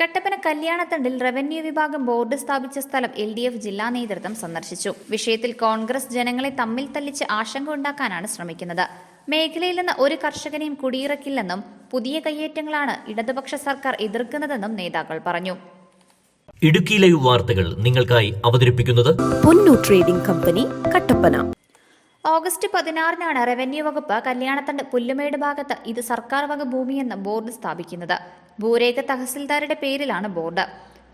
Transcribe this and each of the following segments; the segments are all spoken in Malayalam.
കട്ടപ്പന കല്യാണത്തണ്ടിൽ റവന്യൂ വിഭാഗം ബോർഡ് സ്ഥാപിച്ച സ്ഥലം എൽ ഡി എഫ് ജില്ലാ നേതൃത്വം സന്ദർശിച്ചു. വിഷയത്തിൽ കോൺഗ്രസ് ജനങ്ങളെ തമ്മിൽ തല്ലിച്ച് ആശങ്ക ഉണ്ടാക്കാനാണ് ശ്രമിക്കുന്നത്. മേഖലയിൽ നിന്ന് ഒരു കർഷകനെയും കുടിയിറക്കില്ലെന്നും പുതിയ കയ്യേറ്റങ്ങളാണ് ഇടതുപക്ഷ സർക്കാർ എതിർക്കുന്നതെന്നും നേതാക്കൾ പറഞ്ഞു. ഇടുക്കി ലൈവ് വാർത്തകൾ നിങ്ങൾക്കായി അവതരിപ്പിക്കുന്നത് Ponnu trading company Kattappana. August പതിനാറിനാണ് revenue വകുപ്പ് കല്യാണത്തണ്ട് പുല്ലുമേട് ഭാഗത്ത് ഇത് സർക്കാർ വക ഭൂമിയെന്ന് ബോർഡ് സ്ഥാപിക്കുന്നത്. ഭൂരേഖ തഹസിൽദാരുടെ പേരിലാണ് ബോർഡ്.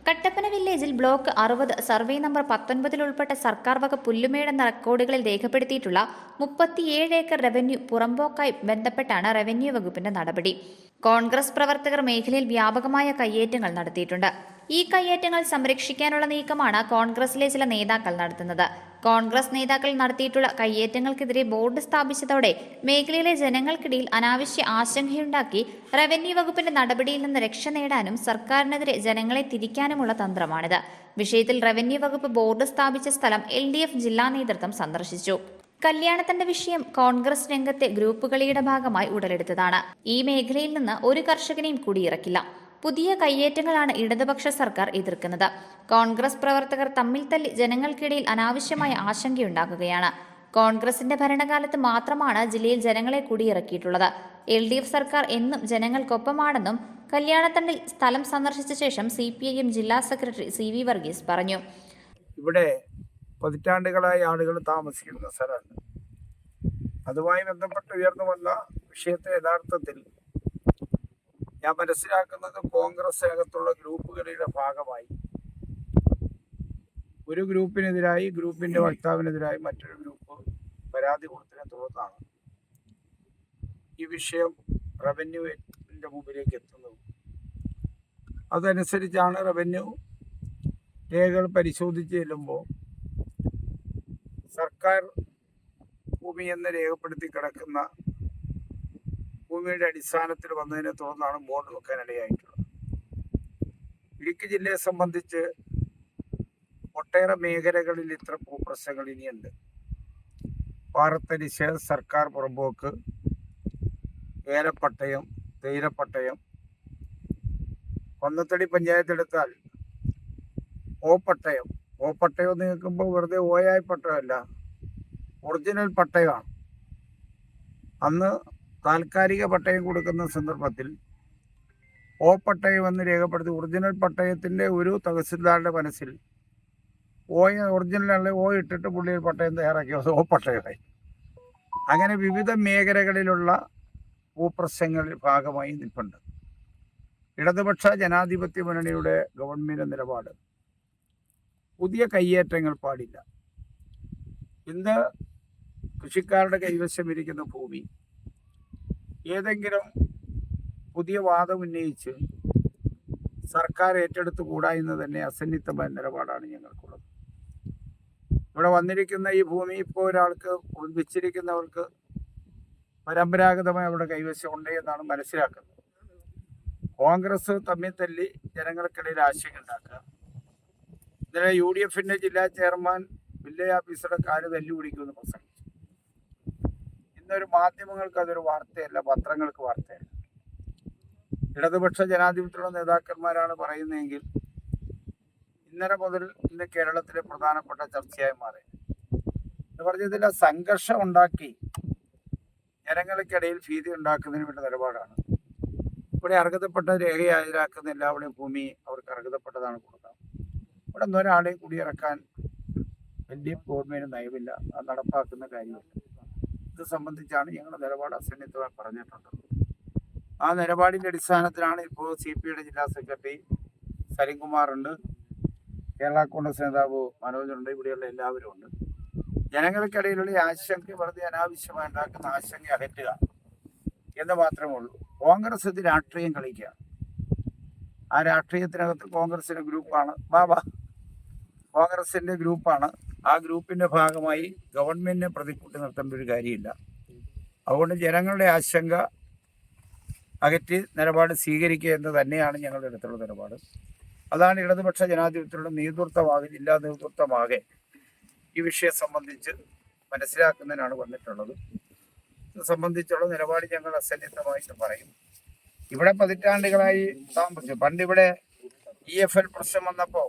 കട്ടപ്പന വില്ലേജിൽ ബ്ലോക്ക് അറുപത് സർവേ നമ്പർ പത്തൊൻപതിൽ ഉൾപ്പെട്ട സർക്കാർ വക പുല്ലുമേട് എന്ന റെക്കോർഡുകളിൽ രേഖപ്പെടുത്തിയിട്ടുള്ള മുപ്പത്തിയേഴ് ഏക്കർ റവന്യൂ പുറമ്പോക്കായി ബന്ധപ്പെട്ടാണ് റവന്യൂ വകുപ്പിന്റെ നടപടി. കോൺഗ്രസ് പ്രവർത്തകർ മേഖലയിൽ വ്യാപകമായ കയ്യേറ്റങ്ങൾ നടത്തിയിട്ടുണ്ട്. ഈ കയ്യേറ്റങ്ങൾ സംരക്ഷിക്കാനുള്ള നീക്കമാണ് കോൺഗ്രസിലെ ചില നേതാക്കൾ നടത്തുന്നത്. കോൺഗ്രസ് നേതാക്കൾ നടത്തിയിട്ടുള്ള കയ്യേറ്റങ്ങൾക്കെതിരെ ബോർഡ് സ്ഥാപിച്ചതോടെ മേഖലയിലെ ജനങ്ങൾക്കിടയിൽ അനാവശ്യ ആശങ്കയുണ്ടാക്കി റവന്യൂ വകുപ്പിന്റെ നടപടിയിൽ നിന്ന് രക്ഷ നേടാനും സർക്കാരിനെതിരെ ജനങ്ങളെ തിരിക്കാനുമുള്ള തന്ത്രമാണിത്. വിഷയത്തിൽ റവന്യൂ വകുപ്പ് ബോർഡ് സ്ഥാപിച്ച സ്ഥലം എൽ ജില്ലാ നേതൃത്വം സന്ദർശിച്ചു. കല്യാണത്തിന്റെ വിഷയം കോൺഗ്രസ് രംഗത്തെ ഗ്രൂപ്പുകളിയുടെ ഭാഗമായി ഉടലെടുത്തതാണ്. ഈ മേഖലയിൽ നിന്ന് ഒരു കർഷകനെയും കുടിയിറക്കില്ല പുതിയ കയ്യേറ്റങ്ങളാണ് ഇടതുപക്ഷ സർക്കാർ എതിർക്കുന്നത്. കോൺഗ്രസ് പ്രവർത്തകർ തമ്മിൽ തല്ലി ജനങ്ങൾക്കിടയിൽ അനാവശ്യമായ ആശങ്കയുണ്ടാക്കുകയാണ്. കോൺഗ്രസിന്റെ ഭരണകാലത്ത് മാത്രമാണ് ജില്ലയിൽ ജനങ്ങളെ കുടിയിറക്കിയിട്ടുള്ളത് എൽ ഡി എഫ് സർക്കാർ എന്നും ജനങ്ങൾക്കൊപ്പമാണെന്നും കല്യാണത്തണ്ടിൽ സ്ഥലം സന്ദർശിച്ച ശേഷം സി പി ഐ എം ജില്ലാ സെക്രട്ടറി സി വി വർഗീസ് പറഞ്ഞു. ഇവിടെ പതിറ്റാണ്ടുകളായി ആളുകൾ താമസിക്കുന്ന സ്ഥലമാണ്. അതുമായി ബന്ധപ്പെട്ട് ഉയർന്നു വന്ന വിഷയത്തെ യഥാർത്ഥത്തിൽ ഞാൻ മനസ്സിലാക്കുന്നത് കോൺഗ്രസ് അകത്തുള്ള ഗ്രൂപ്പുകളുടെ ഭാഗമായി. ഒരു ഗ്രൂപ്പിനെതിരായി ഗ്രൂപ്പിന്റെ വക്താവിനെതിരായി മറ്റൊരു ഗ്രൂപ്പ് പരാതി കൊടുത്തതിനെ തുടർന്നാണ് ഈ വിഷയം റവന്യൂന്റെ മുമ്പിലേക്ക് എത്തുന്നത്. അതനുസരിച്ചാണ് റവന്യൂ രേഖകൾ പരിശോധിച്ച് ചെല്ലുമ്പോൾ സർക്കാർ ഭൂമി എന്ന് രേഖപ്പെടുത്തി കിടക്കുന്ന ഭൂമിയുടെ അടിസ്ഥാനത്തിൽ വന്നതിനെ തുടർന്നാണ് ബോർഡ് വെക്കാൻ ഇടയായിട്ടുള്ളത്. ഇടുക്കി ജില്ലയെ സംബന്ധിച്ച് ഒട്ടേറെ മേഖലകളിൽ ഇത്ര ഭൂപ്രശ്നങ്ങൾ ഇനിയുണ്ട്. പാറത്തരിശ് സർക്കാർ പുറമ്പോക്ക് ഏലപ്പട്ടയം തേയിലപ്പട്ടയം കൊന്നത്തടി പഞ്ചായത്ത് എടുത്താൽ ഓപ്പട്ടയം ഓപ്പട്ടയം എന്ന് കേൾക്കുമ്പോൾ വെറുതെ ഓയായ പട്ടയമല്ല. ഒറിജിനൽ പട്ടയമാണ്. അന്ന് താൽക്കാലിക പട്ടയം കൊടുക്കുന്ന സന്ദർഭത്തിൽ ഓ പട്ടയം എന്ന് രേഖപ്പെടുത്തി ഒറിജിനൽ പട്ടയത്തിന്റെ ഒരു തഹസിൽദാരുടെ മനസ്സിൽ ഓയ ഒറിജിനലുള്ള ഓ ഇട്ടിട്ട് പുള്ളിയിൽ പട്ടയം പട്ടയം തയ്യാറാക്കിയത് ഓ പട്ടയമായി. അങ്ങനെ വിവിധ മേഖലകളിലുള്ള ഭൂപ്രശ്നങ്ങളിൽ ഭാഗമായി നിൽപ്പുണ്ട്. ഇടതുപക്ഷ ജനാധിപത്യ മുന്നണിയുടെ ഗവൺമെന്റ് നിലപാട്. പുതിയ കയ്യേറ്റങ്ങൾ പാടില്ല. ഇന്ന് കൃഷിക്കാരുടെ കൈവശം ഇരിക്കുന്ന ഭൂമി. ഏതെങ്കിലും പുതിയ വാദം ഉന്നയിച്ച് സർക്കാർ ഏറ്റെടുത്തുകൂടാ എന്ന് തന്നെ അസന്നിഗ്ധമായ നിലപാടാണ് ഞങ്ങൾക്കുള്ളത്. ഇവിടെ വന്നിരിക്കുന്ന ഈ ഭൂമി ഇപ്പോൾ ഒരാൾക്ക് വിച്ചിരിക്കുന്നവർക്ക് പരമ്പരാഗതമായി അവിടെ കൈവശം ഉണ്ട് എന്നാണ് മനസ്സിലാക്കുന്നത്. കോൺഗ്രസ് തമ്മിൽ തല്ലി ജനങ്ങൾക്കിടയിൽ ആശയം ഉണ്ടാക്കുക. ഇന്നലെ യു ഡി എഫിന്റെ ജില്ലാ ചെയർമാൻ വില്ലേജ് ഓഫീസറുടെ കാൽ തല്ലുപിടിക്കുമെന്ന് പ്രസംഗിച്ചു. ഇന്നൊരു മാധ്യമങ്ങൾക്ക് അതൊരു വാർത്തയല്ല പത്രങ്ങൾക്ക് വാർത്തയല്ല. ഇടതുപക്ഷ ജനാധിപത്യമുള്ള നേതാക്കന്മാരാണ് പറയുന്നതെങ്കിൽ ഇന്നലെ മുതൽ ഇന്ന് കേരളത്തിലെ പ്രധാനപ്പെട്ട ചർച്ചയായി മാറി. എന്ന് പറഞ്ഞതിൽ സംഘർഷം ഉണ്ടാക്കി ജനങ്ങൾക്കിടയിൽ ഭീതി ഉണ്ടാക്കുന്നതിന് വേണ്ട നിലപാടാണ്. ഇവിടെ അർഹതപ്പെട്ട രേഖ ഹാജരാക്കുന്ന എല്ലാവരുടെയും ഭൂമി അവർക്ക് അർഹതപ്പെട്ടതാണ് കൊടുക്കുക ഇവിടെ നിന്നൊരാളെയും കുടിയിറക്കാൻ എൽ ഡി വലിയ ഗവൺമെന്റ് നയമില്ല. അത് നടപ്പാക്കുന്ന കാര്യമില്ല. ഇത് സംബന്ധിച്ചാണ് ഞങ്ങളുടെ നിലപാട് അസന്നിധമായി പറഞ്ഞിട്ടുണ്ട്. ആ നിലപാടിന്റെ അടിസ്ഥാനത്തിലാണ് ഇപ്പോൾ സി പി ഐയുടെ ജില്ലാ സെക്രട്ടറി സലിംകുമാർ ഉണ്ട് കേരള കോൺഗ്രസ് നേതാവ് മനോജുണ്ട്. ഇവിടെയുള്ള എല്ലാവരും ഉണ്ട്. ജനങ്ങൾക്കിടയിലുള്ള ആശങ്ക വെറുതെ അനാവശ്യമായി ഉണ്ടാക്കുന്ന ആശങ്ക അകറ്റുക എന്ന് മാത്രമേ ഉള്ളൂ. കോൺഗ്രസ് ഇത് രാഷ്ട്രീയം കളിക്കുക. ആ രാഷ്ട്രീയത്തിനകത്ത് കോൺഗ്രസിന്റെ ഗ്രൂപ്പാണ്. ബാബാ കോൺഗ്രസിന്റെ ഗ്രൂപ്പാണ്. ആ ഗ്രൂപ്പിന്റെ ഭാഗമായി ഗവൺമെന്റിനെ പ്രതിക്കൂട്ടി നിർത്തേണ്ട ഒരു കാര്യമില്ല. അതുകൊണ്ട് ജനങ്ങളുടെ ആശങ്ക അകറ്റി നിലപാട് സ്വീകരിക്കുക എന്ന് തന്നെയാണ് ഞങ്ങളുടെ അടുത്തുള്ള നിലപാട്. അതാണ് ഇടതുപക്ഷ ജനാധിപത്യത്തിലുള്ള നേതൃത്വമാകെ ജില്ലാ നേതൃത്വമാകെ ഈ വിഷയം സംബന്ധിച്ച് മനസ്സിലാക്കുന്നതിനാണ് വന്നിട്ടുള്ളത്. ഇത് സംബന്ധിച്ചുള്ള നിലപാട് ഞങ്ങൾ അസന്നിഗ്ധമായിട്ട് പറയും. ഇവിടെ പതിറ്റാണ്ടുകളായി താമസിച്ചു. പണ്ടിവിടെ ഇ എഫ് എൽ പ്രശ്നം വന്നപ്പോൾ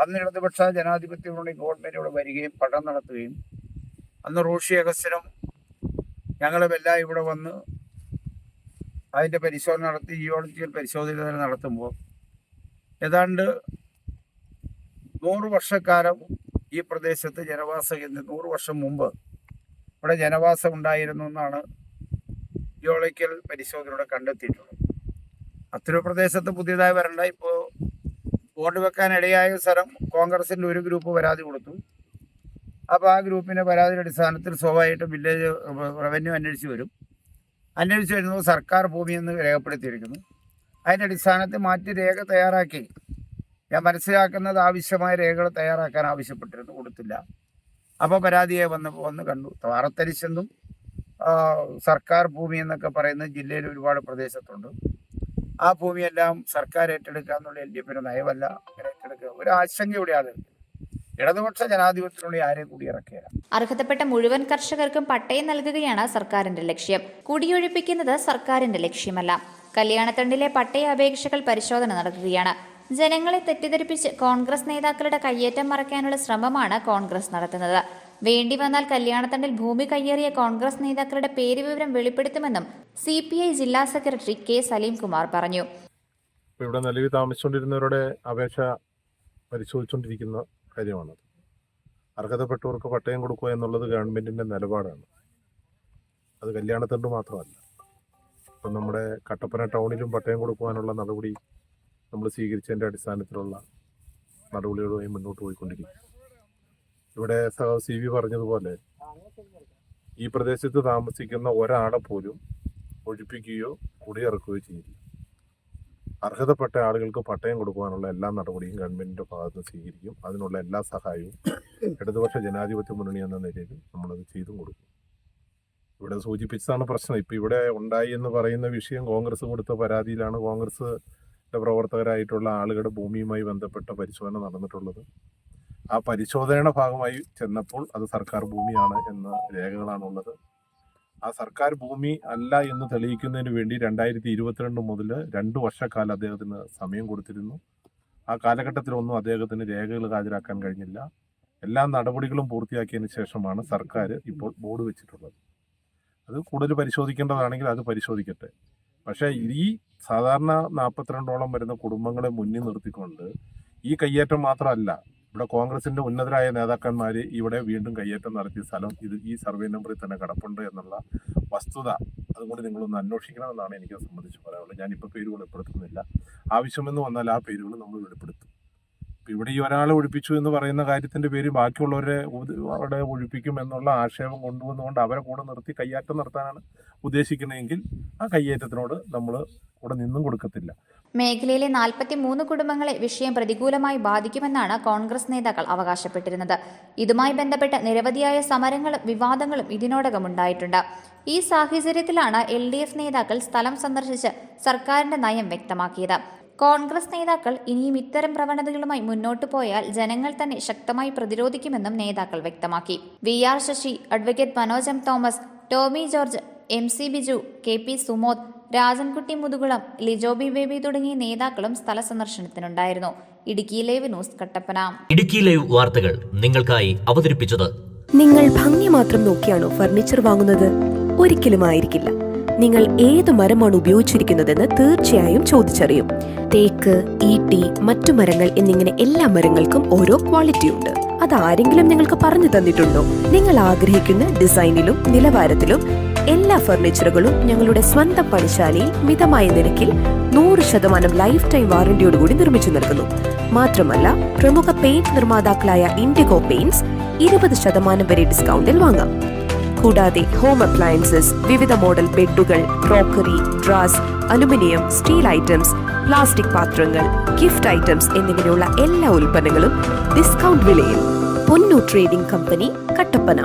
അന്ന് ഇടതുപക്ഷ ജനാധിപത്യ മുന്നണി ഗവൺമെന്റ് വരികയും പഠനം നടത്തുകയും അന്ന് റോഷി അഗസ്റ്റിനും ഞങ്ങളുമെല്ലാം ഇവിടെ വന്ന് അതിന്റെ പരിശോധന നടത്തി ജിയോളജിക്കൽ പരിശോധന നടത്തുമ്പോൾ ഏതാണ്ട് നൂറ് വർഷക്കാലം ഈ പ്രദേശത്ത് ജനവാസ കേന്ദ്രം നൂറ് വർഷം മുമ്പ് ഇവിടെ ജനവാസം ഉണ്ടായിരുന്നു എന്നാണ് ജിയോളജിക്കൽ പരിശോധനയുടെ കണ്ടെത്തിയിട്ടുള്ളത്. അത്തരം പ്രദേശത്ത് പുതിയതായി വരണ്ട. ഇപ്പോൾ വോട്ട് വെക്കാൻ ഇടയായ സ്ഥലം കോൺഗ്രസിന്റെ ഒരു ഗ്രൂപ്പ് പരാതി കൊടുത്തു. അപ്പോൾ ആ ഗ്രൂപ്പിന്റെ പരാതിയുടെ അടിസ്ഥാനത്തിൽ സ്വാഭാവികമായിട്ടും വില്ലേജ് റവന്യൂ അന്വേഷിച്ച് വരും. അന്വേഷിച്ച് വരുന്നത് സർക്കാർ ഭൂമിയെന്ന് രേഖപ്പെടുത്തിയിരിക്കുന്നു. അതിന്റെ അടിസ്ഥാനത്തിൽ മാറ്റി രേഖ തയ്യാറാക്കി. ഞാൻ മനസ്സിലാക്കുന്നത് ആവശ്യമായ രേഖകൾ തയ്യാറാക്കാൻ ആവശ്യപ്പെട്ടിരുന്നു കൊടുത്തില്ല. അപ്പോൾ പരാതിയെ വന്ന് വന്ന് കണ്ടു. വാറത്തരിശെന്നും സർക്കാർ ഭൂമി എന്നൊക്കെ പറയുന്നത് ജില്ലയിൽ ഒരുപാട് പ്രദേശത്തുണ്ട്. ആ ഭൂമിയെല്ലാം സർക്കാർ ഏറ്റെടുക്കുക എന്നുള്ള എൽ ഡി എഫിന്റെ നയമല്ല ഏറ്റെടുക്കുക. ഒരു ആശങ്കയുടെ ആളുകൾ ഇടതുപക്ഷ ജനാധിപത്യത്തിനുള്ളിൽ ആരെയും കൂടി ഇറക്കുക അർഹതപ്പെട്ട മുഴുവൻ കർഷകർക്കും പട്ടയം നൽകുകയാണ് സർക്കാരിന്റെ ലക്ഷ്യം. കുടിയൊഴിപ്പിക്കുന്നത് സർക്കാരിന്റെ ലക്ഷ്യമല്ല. കല്യാണത്തണ്ടിലെ പട്ടയ അപേക്ഷകൾ പരിശോധന നടത്തുകയാണ് ജനങ്ങളെ തെറ്റിദ്ധരിപ്പിച്ച് കോൺഗ്രസ് നേതാക്കളുടെ കയ്യേറ്റം മറയ്ക്കാനുള്ള ശ്രമമാണ് കോൺഗ്രസ് നടത്തുന്നത്. വേണ്ടി വന്നാൽ കല്യാണത്തണ്ടിൽ ഭൂമി കയ്യേറിയ കോൺഗ്രസ് നേതാക്കളുടെ പേര് വിവരം വെളിപ്പെടുത്തുമെന്നും സി ജില്ലാ സെക്രട്ടറി കെ സലീം കുമാർ പറഞ്ഞു ഇവിടെ നിലവിൽ താമസിച്ചുകൊണ്ടിരുന്നവരുടെ അപേക്ഷ പരിശോധിച്ചുകൊണ്ടിരിക്കുന്ന കാര്യമാണ് അർഹതപ്പെട്ടവർക്ക് പട്ടയം കൊടുക്കുക എന്നുള്ളത് ഗവൺമെന്റിന്റെ നിലപാടാണ്. അത് കല്യാണത്തണ്ട് മാത്രമല്ല. ഇപ്പം നമ്മുടെ കട്ടപ്പന ടൗണിലും പട്ടയം കൊടുക്കുവാനുള്ള നടപടി നമ്മൾ സ്വീകരിച്ചതിന്റെ അടിസ്ഥാനത്തിലുള്ള നടപടികളുമായി മുന്നോട്ട് പോയിക്കൊണ്ടിരിക്കും ഇവിടെ സി വി പറഞ്ഞതുപോലെ ഈ പ്രദേശത്ത് താമസിക്കുന്ന ഒരാളെ പോലും ഒഴിപ്പിക്കുകയോ കുടിയിറക്കുകയോ ചെയ്യില്ല. അർഹതപ്പെട്ട ആളുകൾക്ക് പട്ടയം കൊടുക്കുവാനുള്ള എല്ലാ നടപടിയും ഗവൺമെന്റിന്റെ ഭാഗത്ത് സ്വീകരിക്കും. അതിനുള്ള എല്ലാ സഹായവും ഇടതുപക്ഷ ജനാധിപത്യ മുന്നണി എന്ന നിലയിൽ നമ്മളത് ചെയ്തും കൊടുക്കും. ഇവിടെ സൂചിപ്പിച്ചതാണ് പ്രശ്നം. ഇപ്പം ഇവിടെ ഉണ്ടായി എന്ന് പറയുന്ന വിഷയം കോൺഗ്രസ് കൊടുത്ത പരാതിയിലാണ് കോൺഗ്രസ് പ്രവർത്തകരായിട്ടുള്ള ആളുകളുടെ ഭൂമിയുമായി ബന്ധപ്പെട്ട പരിശോധന നടന്നിട്ടുള്ളത്. ആ പരിശോധനയുടെ ഭാഗമായി ചെന്നപ്പോൾ അത് സർക്കാർ ഭൂമിയാണ് എന്ന രേഖകളാണുള്ളത്. ആ സർക്കാർ ഭൂമി അല്ല എന്ന് തെളിയിക്കുന്നതിന് വേണ്ടി രണ്ടായിരത്തി ഇരുപത്തിരണ്ട് മുതൽ രണ്ട് വർഷക്കാലം അദ്ദേഹത്തിന് സമയം കൊടുത്തിരുന്നു. ആ കാലഘട്ടത്തിലൊന്നും അദ്ദേഹത്തിന് രേഖകൾ ഹാജരാക്കാൻ കഴിഞ്ഞില്ല. എല്ലാ നടപടികളും പൂർത്തിയാക്കിയതിന് ശേഷമാണ് സർക്കാർ ഇപ്പോൾ ബോർഡ് വെച്ചിട്ടുള്ളത്. അത് കൂടുതൽ പരിശോധിക്കേണ്ടതാണെങ്കിൽ അത് പരിശോധിക്കട്ടെ. പക്ഷേ ഈ സാധാരണ നാൽപ്പത്തിരണ്ടോളം വരുന്ന കുടുംബങ്ങളെ മുന്നിൽ നിർത്തിക്കൊണ്ട് ഈ കയ്യേറ്റം മാത്രമല്ല ഇവിടെ കോൺഗ്രസിന്റെ ഉന്നതരായ നേതാക്കന്മാര് ഇവിടെ വീണ്ടും കയ്യേറ്റം നടത്തിയ സ്ഥലം ഇത് ഈ സർവേ നമ്പറിൽ തന്നെ കിടപ്പുണ്ട് എന്നുള്ള വസ്തുത അതുകൊണ്ട് നിങ്ങളൊന്ന് അന്വേഷിക്കണമെന്നാണ് എനിക്ക് സംബന്ധിച്ച് പറയാനുള്ളത്. ഞാനിപ്പോൾ പേരുകൾ വെളിപ്പെടുത്തുന്നില്ല ആവശ്യമെന്ന് വന്നാൽ ആ പേരുകൾ നമ്മൾ വെളിപ്പെടുത്തും. ഇവിടെ ഈ ഒരാളെ ഒഴിപ്പിച്ചു എന്ന് പറയുന്ന കാര്യത്തിന്റെ പേര് ബാക്കിയുള്ളവരെ അവിടെ ഒഴിപ്പിക്കും എന്നുള്ള ആക്ഷേപം കൊണ്ടുവന്നുകൊണ്ട് അവരെ കൂടെ നിർത്തി കയ്യേറ്റം നടത്താനാണ് ഉദ്ദേശിക്കുന്നതെങ്കിൽ ആ കയ്യേറ്റത്തിനോട് നമ്മൾ കൂടെ നിന്നും കൊടുക്കത്തില്ല. മേഖലയിലെ നാൽപ്പത്തി മൂന്ന് കുടുംബങ്ങളെ വിഷയം പ്രതികൂലമായി ബാധിക്കുമെന്നാണ് കോൺഗ്രസ് നേതാക്കൾ അവകാശപ്പെട്ടിരുന്നത്. ഇതുമായി ബന്ധപ്പെട്ട് നിരവധിയായ സമരങ്ങളും വിവാദങ്ങളും ഇതിനോടകം ഉണ്ടായിട്ടുണ്ട്. ഈ സാഹചര്യത്തിലാണ് എൽ നേതാക്കൾ സ്ഥലം സന്ദർശിച്ച് സർക്കാരിന്റെ നയം വ്യക്തമാക്കിയത്. കോൺഗ്രസ് നേതാക്കൾ ഇനിയും ഇത്തരം പ്രവണതകളുമായി മുന്നോട്ടു പോയാൽ ജനങ്ങൾ തന്നെ ശക്തമായി പ്രതിരോധിക്കുമെന്നും നേതാക്കൾ വ്യക്തമാക്കി. V R Sasi advocate Manoj M Thomas Tomy George M C Biju K P Sumod Rajankutty Muthukulam Lijobi Baby തുടങ്ങിയ നേതാക്കളും സ്ഥല സന്ദർശനത്തിനുണ്ടായിരുന്നു. Idukki live news Kattappana. Idukki live വാർത്തകൾ നിങ്ങൾക്കായി അവതരിപ്പിച്ചത് നിങ്ങൾ ഭംഗി മാത്രം നോക്കിയാണോ ഫർണിച്ചർ വാങ്ങുന്നത്? ഒരിക്കലും ആയിരിക്കില്ല നിങ്ങൾ ഏത് മരമാണ് ഉപയോഗിച്ചിരിക്കുന്നതെന്ന് തീർച്ചയായും ചോദിച്ചറിയും. തേക്ക് ഈട്ടി മറ്റു മരങ്ങൾ എന്നിങ്ങനെ എല്ലാ മരങ്ങൾക്കും ഓരോ ക്വാളിറ്റി ഉണ്ട്. അത് ആരെങ്കിലും നിങ്ങൾക്ക് പറഞ്ഞു തന്നിട്ടുണ്ടോ? നിങ്ങൾ ആഗ്രഹിക്കുന്ന ഡിസൈനിലും നിലവാരത്തിലും എല്ലാ ഫർണിച്ചറുകളും ഞങ്ങളുടെ സ്വന്തം പണിശാലയിൽ മിതമായ നിരക്കിൽ നൂറ് ശതമാനം ലൈഫ് ടൈം വാറന്റിയോടുകൂടി നിർമ്മിച്ചു നൽകുന്നു. മാത്രമല്ല പ്രമുഖ പെയിന്റ് നിർമ്മാതാക്കളായ ഇൻഡിഗോ പെയിന്റ്സ് ഇരുപത് ശതമാനം വരെ ഡിസ്കൗണ്ടിൽ വാങ്ങാം. കൂടാതെ ഹോം അപ്ലയൻസസ് വിവിധ മോഡൽ ബെഡുകൾ ക്രോക്കറി ഡ്രാസ് അലുമിനിയം സ്റ്റീൽ ഐറ്റംസ് പ്ലാസ്റ്റിക് പാത്രങ്ങൾ ഗിഫ്റ്റ് ഐറ്റംസ് എന്നിങ്ങനെയുള്ള എല്ലാ ഉൽപ്പന്നങ്ങളും ഡിസ്കൗണ്ട് വിലയിൽ. പൊന്നു ട്രേഡിംഗ് കമ്പനി കട്ടപ്പന.